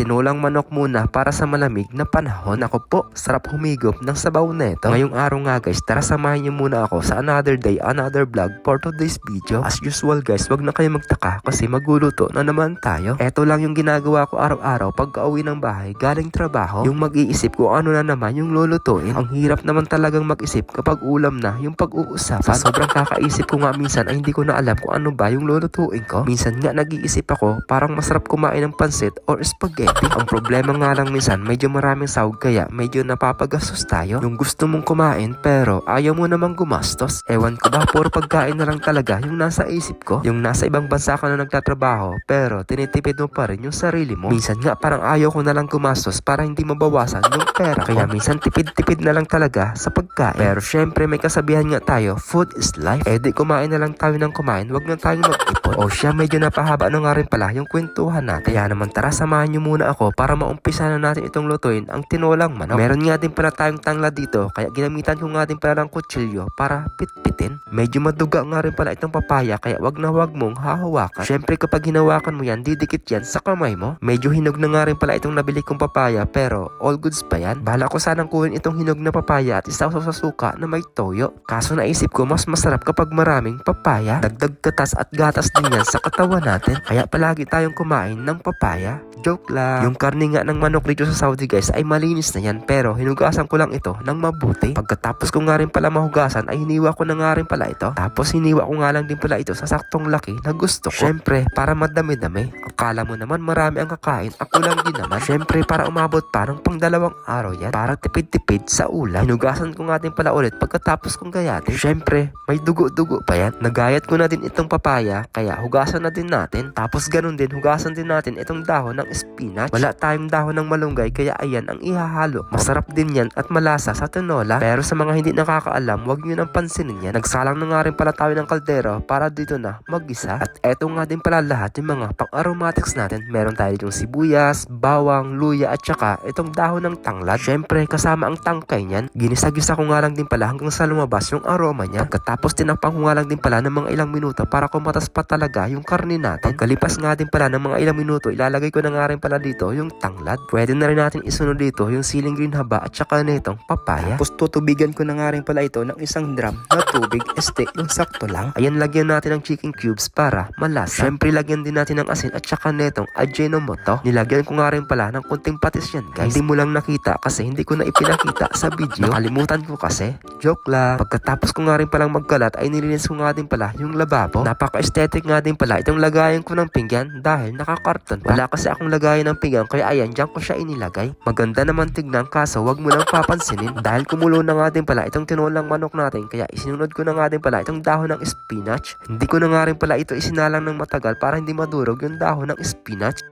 tinulang manok muna para sa malamig na panahon. Ako po, sarap humigop ng sabaw neto. Ngayong araw nga guys, tara samahin niyo muna ako sa another day, another vlog for today's video. As usual guys, wag na kayo magtaka kasi maguluto na naman tayo. Eto lang yung ginagawa ko araw-araw pag uwi ng bahay galing trabaho. Yung mag-iisip ko ano na naman yung lulutuin. Ang hirap naman talagang mag-isip kapag ulam na yung pag-uusapan. Sa sobrang kakaisip ko nga minsan ay hindi ko na alam kung ano ba yung lulutuin ko. Minsan nga nag-iisip ako parang masarap kumain ng pansit or spaghetti. Ang problema nga lang minsan medyo maraming sahog kaya medyo napapagastos tayo. Yung gusto mong kumain pero ayaw mo namang gumastos. Ewan ko ba puro pagkain na lang talaga yung nasa isip ko. Yung nasa ibang bansa ka na nagtatrabaho pero tinitipid mo pa rin yung sarili mo. Minsan nga parang ayaw ko na lang gumastos para hindi mabawasan yung pera. Kaya minsan tipid-tipid na lang talaga sa pagkain. Pero syempre may kasabihan nga tayo, food is life. Eh di kumain na lang tayo ng kumain, wag na tayong mag-ipon. O siya medyo napahaba na nga rin pala yung kwentuhan natin. Kaya naman tara samahan nyo muna ako para maumpisa na natin itong lutuin ang tinolang manok. Meron nga din pala tayong tangla dito kaya ginamitan ko nga din pala ng kutsilyo para pitpitin. Medyo maduga nga rin pala itong papaya kaya wag na wag mong hahawakan. Syempre kapag hinawakan mo yan, didikit yan sa kamay mo. Medyo hinog na nga rin pala itong nabili kong papaya pero all goods pa yan. Bala ko sanang kuhin itong hinog na papaya at isaw sa suka na may toyo. Kaso naisip ko mas masarap kapag maraming papaya. Dagdag katas at gatas din yan sa katawan natin. Kaya palagi tayong kumain ng papaya. Joke lang. Yung karne nga ng manok dito sa Saudi guys ay malinis na yan pero hinugasan ko lang ito ng mabuti. Pagkatapos ko nga rin pala mahugasan ay hiniwa ko na nga rin pala ito. Tapos hiniwa ko nga lang din pala ito sa saktong laki na gusto ko. Syempre para madami-dami. Akala mo naman marami ang kakain. Ako lang din naman. Syempre para umabot pa ng pang dalawang araw yan. Para tipid-tipid sa ulam. Hinugasan ko nga din pala ulit pagkatapos kong gayatin. Syempre may dugo-dugo pa yan. Nagayat ko na din itong papaya kaya hugasan na din natin. Tapos ganun din hugasan din natin itong dahon ng spinach. Wala tayong dahon ng malunggay kaya ayan ang ihahalo. Masarap din yan at malasa sa tinola. Pero sa mga hindi nakakaalam, wag nyo nang pansinin yan. Nagsalang na nga rin pala tayo ng kaldero para dito na mag-isa. At eto nga din pala lahat yung mga pang-aromatics natin. Meron tayo ditong sibuyas, bawang, luya at saka itong dahon ng tanglad. Syempre kasama ang tangkay niyan. Ginisa-gisa ko nga lang din pala hanggang sa lumabas yung aroma niya. Pagkatapos tinapang ko nga lang din pala ng mga ilang minuto para kumatas pa talaga yung karne natin. Pagkalipas nga din pala ng mga ilang minuto, ilalagay ko na nga rin pala dito yung tanglad. Pwede na rin natin isunod dito yung siling green haba at saka nitong papaya. Tapos tutubigan ko na nga rin pala ito ng isang drum na tubig. Este, yung sakto lang. Ayan, lagyan natin ng chicken cubes para malasa. Siyempre, lagyan din natin ng asin at saka netong ajinomoto. Nilagyan ko nga rin pala ng kunting patis yan guys. Hindi mo lang nakita kasi hindi ko na ipinakita sa video. Nakalimutan ko kasi. Joke lang. Pagkatapos ko nga rin palang magkalat ay nilinis ko nga din pala yung lababo. Napaka-aesthetic nga din pala itong lagayan ko ng pinggan dahil nakakarton pa. Wala kasi akong lagayan ng pinggan kaya ayan, dyan ko siya inilagay. Maganda naman tignan kaso wag mo nang papansinin dahil kumulo na nga din pala itong tinulang manok natin kaya isinunod ko na nga din pala itong dahon ng spinach. Hindi ko na nga rin pala ito isinalang ng matagal para hindi madurog yung dahon ng spinach.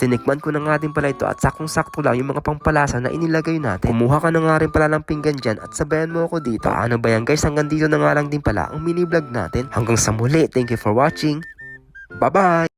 Tinikman ko na nga din pala ito at sakong-sakto lang yung mga pampalasa na inilagay natin. Kumuha ka na nga rin pala ng pinggan dyan at sabayan mo ako dito. Paano ba yan guys? Hanggang dito na nga lang din pala ang mini vlog natin. Hanggang sa muli. Thank you for watching. Bye-bye!